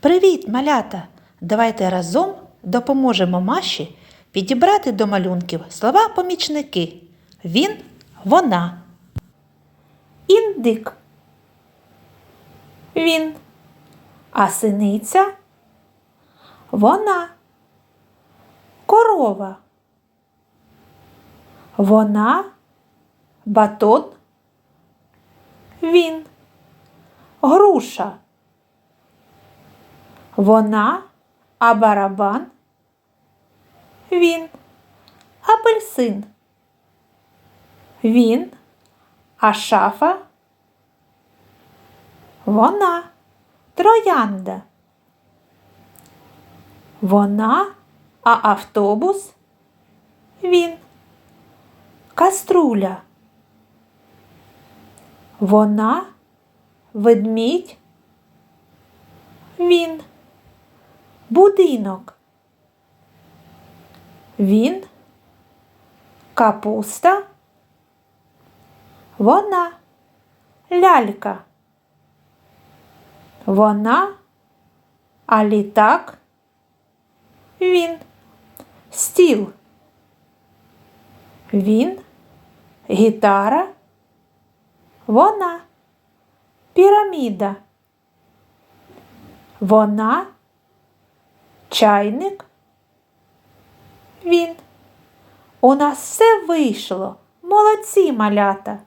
Привіт, малята! Давайте разом допоможемо Маші підібрати до малюнків слова помічники. Він, вона. Індик. Він. А синиця. Вона. Корова. Вона. Батон. Він. Груша. Вона, а барабан. Він. Апельсин. Він. А шафа. Вона. Троянда. Вона, а автобус. Він. Каструля. Вона. Ведмідь. Він. Будинок. Він. Капуста. Вона. Лялька. Вона. А літак. Він. Стіл. Він. Гітара. Вона. Піраміда. Вона. Чайник. Він. У нас все вийшло. Молодці малята.